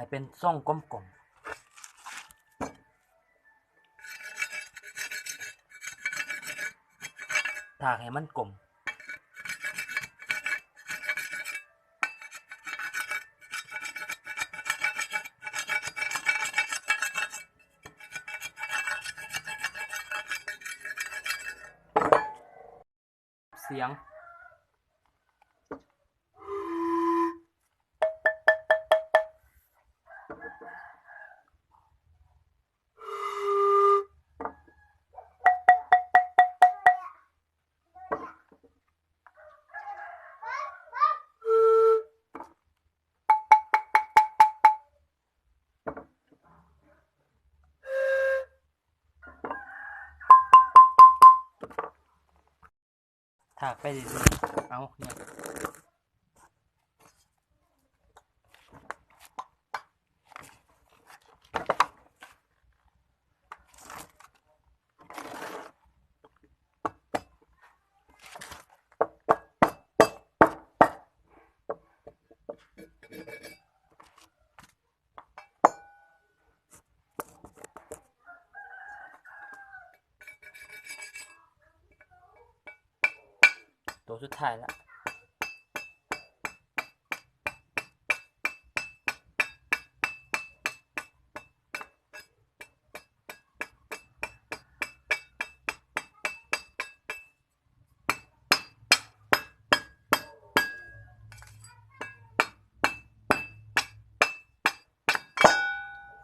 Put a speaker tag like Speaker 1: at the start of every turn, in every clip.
Speaker 1: ให้เป็นทรงกลมๆถากให้มันกลม เสียง ถากไปดีๆเอาเนี่ย ตัวสุดท้ายละ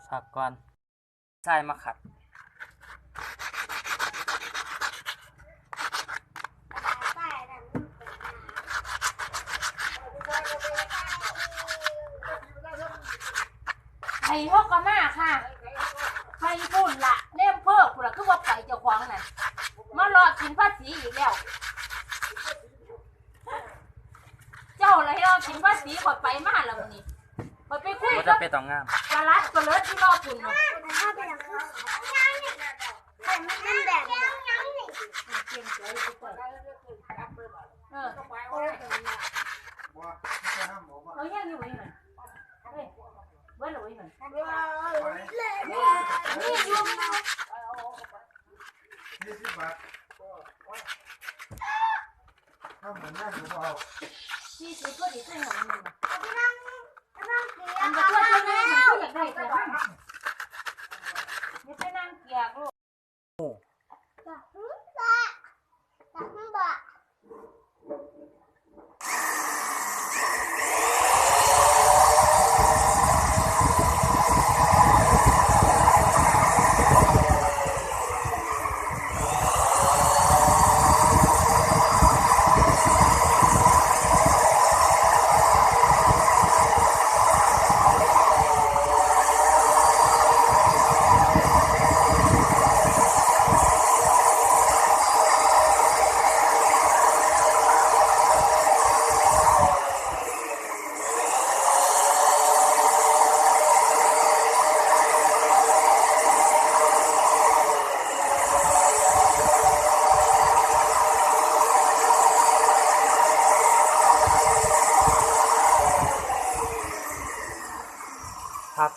Speaker 1: สักก่อนใส่มาขัด
Speaker 2: ไอ้ฮอกกะมาค่ะไฟพุ่นละเล่มเพิ่มพุ่นละคือว่าไปเจ้าของน่ะมารอ กินภาษีอีกแล้ว เจ้าอะไรรอกินภาษีขอยไปมาแล้วมื้อนี้ขอยไปคุย
Speaker 1: ก็
Speaker 2: กั
Speaker 1: จะ
Speaker 2: บ
Speaker 1: เป็นต้องงาม
Speaker 2: ปลาลัดก็เลิศที่รอปุ่นเนาะ
Speaker 3: ถ้าเป็นอย่างนั้นแต่มันเป็นแบบนี้
Speaker 2: เออเอาอย่างนี้ไว้หน่อยเฮ้ยเบิ้ลเอาไว้หน่อยนี่อยุ่ง
Speaker 4: ยี่สิบบาท
Speaker 2: 他们那时
Speaker 3: 候，其实这里最好用了。你在那
Speaker 1: 讲了。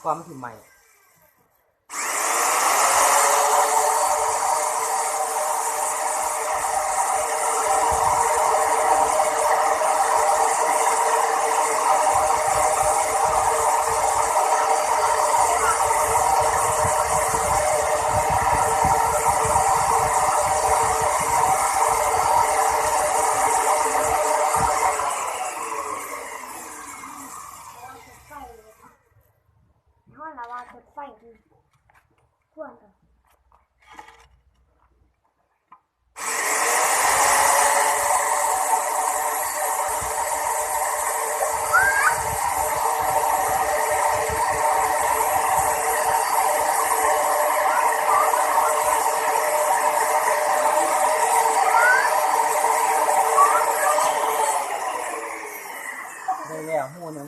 Speaker 1: ความถึงใหม่
Speaker 3: ห้องเราว่าจะไฟดีพวนกัน
Speaker 1: ได้แล้วหูหนึ่ง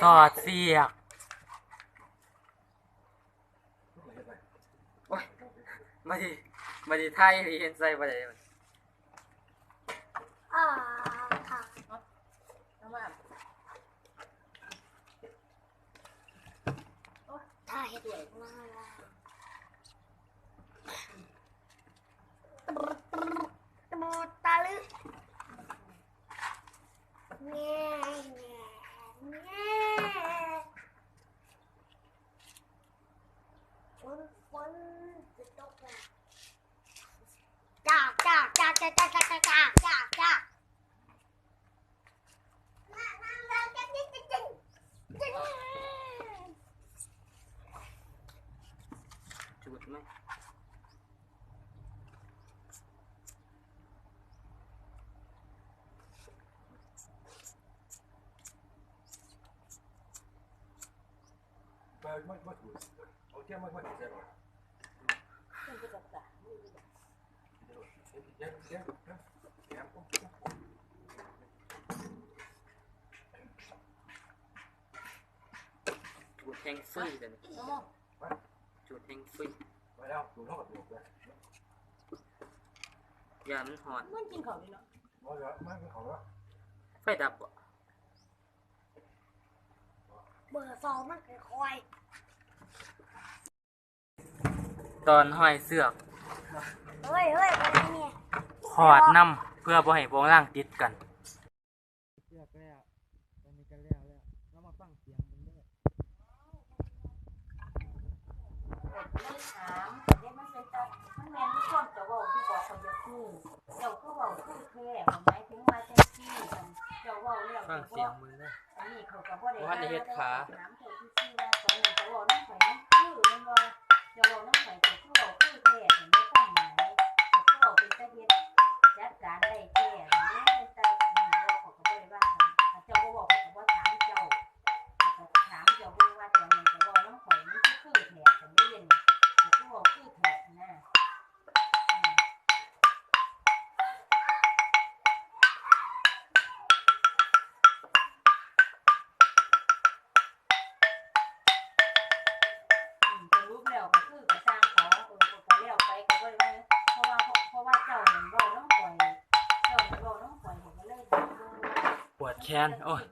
Speaker 2: สอดเสียกมาดีมาดีไทยเรีนใส่ปรเดี๋ยว
Speaker 5: อ่าค่ะ
Speaker 1: โอ้ย
Speaker 5: ถ่ายสว
Speaker 2: มา
Speaker 3: ก But much, much good. Okay, much, much better. chuột hang phi rồi này chuột hang phi มา
Speaker 2: แล้
Speaker 3: วดูเท่ากับหย
Speaker 2: กเลย giờ mình hỏi
Speaker 1: มันกินเขาเลยเนาะ
Speaker 3: มาแล้วมาเป็นของแล้ว
Speaker 2: ไฟดับบ่
Speaker 5: เบอร์สองมันค่อย
Speaker 2: ตอนห้อยเสือก
Speaker 5: ๆเฮ้ยเฮ้ยอะไรเนี่ย
Speaker 2: ขอดน้ำเพื่อบ่ให้วงล่างติดกัน
Speaker 6: เลือกแล้วตอนนี้ก็แล้วแล้วเรามาฟังเสียงมันเด้อ
Speaker 1: ไม่ถามเด็กมันเป็นตามันแม่นทุกคนจะบอกที่บอกคนจะคือเจ้าคือบอกคือแค่หมายถึงว่าจังซี่กันเจ้าบอกเรื่อง
Speaker 2: ฟัง
Speaker 1: เจ้า
Speaker 2: เสียง
Speaker 1: บอก
Speaker 2: มึงเด้อ
Speaker 1: อันนี้เขาก็บ่ได้
Speaker 2: บ่ทันได้เฮ็ดขา แขนโอ้ย